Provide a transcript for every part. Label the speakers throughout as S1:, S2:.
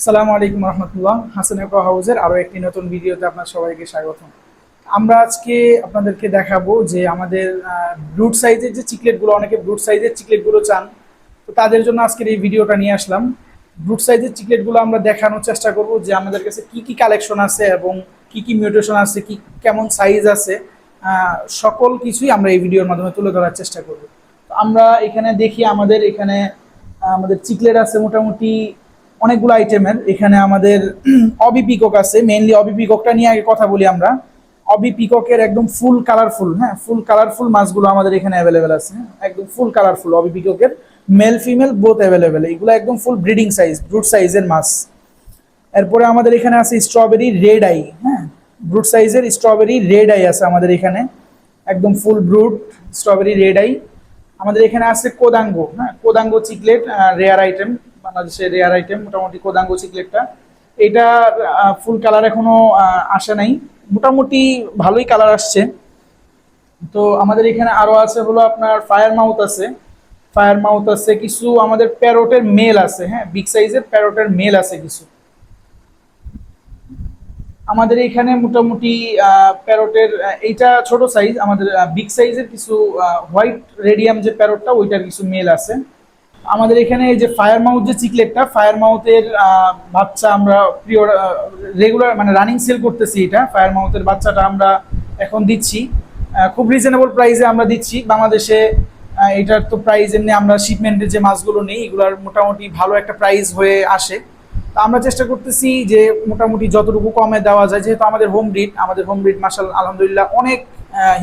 S1: আসসালামু আলাইকুম রহমতুল্লাহ। হাসান একো হাউসের আরও একটি নতুন ভিডিওতে আপনার সবাইকে স্বাগত আমরা আজকে আপনাদেরকে দেখাবো যে আমাদের ব্রুট সাইজের যে চিকলেটগুলো অনেকে ব্রুট সাইজের চিকলেটগুলো চান, তো তাদের জন্য আজকের এই ভিডিওটা নিয়ে আসলাম। ব্রুট সাইজের চিকলেটগুলো আমরা দেখানোর চেষ্টা করব যে আমাদের কাছে কি কি কালেকশন আছে এবং কি কি মিউটেশন আছে, কি কেমন সাইজ আছে সকল কিছুই আমরা এই ভিডিওর মাধ্যমে তুলে ধরার চেষ্টা করব। আমরা এখানে দেখি আমাদের এখানে আমাদের চিকলেট আছে মোটামুটি অনেকগুলো আইটেমের এখানে আমাদের অবি পিকক আছে মেইনলি অবি পিককটা নিয়ে আগে কথা বলি আমরা। অবি পিককের একদম ফুল কালারফুল হ্যাঁ ফুল কালারফুল মাছগুলো আমাদের এখানে অ্যাভেলেবেল আছে হ্যাঁ? একদম ফুল কালারফুল অবি পিককের মেল ফিমেল বোথ অ্যাভেলেবেল এগুলো একদম ফুল ব্রিডিং সাইজ ব্রুট সাইজের মাছ। এরপরে আমাদের এখানে আছে স্ট্রবেরি রেড আই হ্যাঁ ব্রুট সাইজের স্ট্রবেরি রেড আই আছে আমাদের এখানে। একদম full brute strawberry red eye আমাদের এখানে আছে কোদাঙ্গো হ্যাঁ কোদাঙ্গো চিকলেট রেয়ার আইটেম বাংলাদেশের রেয়ার আইটেম মোটামুটি কোদাঙ্গো চিকলেটটা এটা ফুল কালার এখনও আসে নাই। মোটামুটি ভালোই কালার আসছে। তো আমাদের এখানে আরও আছে হলো আপনার ফায়ার মাউথ আছে। ফায়ার মাউথ আছে কিছু আমাদের প্যারোটের মেল আছে হ্যাঁ? বিগ সাইজের প্যারোটের মেল আছে কিছু। আমাদের এখানে মোটামুটি প্যারোটের এইটা ছোট সাইজ আমাদের বিগ সাইজের কিছু হোয়াইট রেডিয়াম যে প্যারোটটা ওইটার কিছু মেল আছে। আমাদের এখানে এই যে ফায়ার মাউথ যে চিকলেটটা ফায়ার মাউথের বাচ্চা আমরা প্রিয় রেগুলার মানে রানিং সেল করতেছি এটা। ফায়ার মাউথের বাচ্চাটা আমরা এখন দিচ্ছি। খুব রিজনেবল প্রাইসে আমরা দিচ্ছি। বাংলাদেশে এটার তো প্রাইস এমনি আমরা শিপমেন্টের যে মাছগুলো নেই, এগুলোর মোটামুটি ভালো একটা প্রাইস হয়ে আসে। তো আমরা চেষ্টা করতেছি যে মোটামুটি যতটুকু কমে দেওয়া যায়। যেহেতু আমাদের হোম ব্রিড আমাদের হোম ব্রিড মাসাল আলহামদুলিল্লাহ অনেক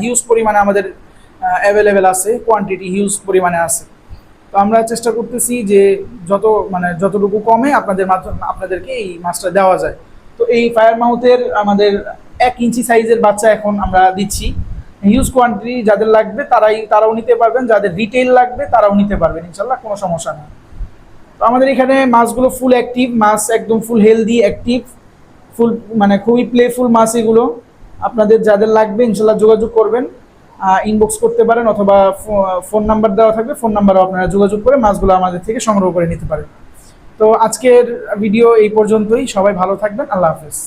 S1: হিউজ পরিমাণে আমাদের অ্যাভেলেবেল আছে কোয়ান্টিটি হিউজ পরিমাণে আছে। তো আমরা চেষ্টা করতেছি যে যত মানে যতটুকু কমে আপনাদের আপনাদেরকে এই মাছটা দেওয়া যায়। তো এই ফায়ার মাউথের আমাদের এক ইঞ্চি সাইজের বাচ্চা এখন আমরা দিচ্ছি। হিউজ কোয়ান্টিটি যাদের লাগবে তারাই, তারাও নিতে পারবেন, যাদের রিটেল লাগবে তারাও নিতে পারবেন, ইনশাল্লাহ, কোনো সমস্যা না। তো আমাদের এখানে মাছগুলো ফুল অ্যাক্টিভ মাছ একদম ফুল হেলদি অ্যাক্টিভ ফুল মানে খুবই প্লেফুল মাছ এগুলো। আপনাদের যাদের লাগবে, ইনশাল্লাহ, যোগাযোগ করবেন। ইনবক্স করতে পারেন অথবা ফোন নাম্বার দেওয়া থাকবে। ফোন নাম্বারও আপনারা যোগাযোগ করে মাছগুলো আমাদের থেকে সংগ্রহ করে নিতে পারেন। তো আজকের ভিডিও এই পর্যন্তই। সবাই ভালো থাকবেন। আল্লাহ হাফেজ।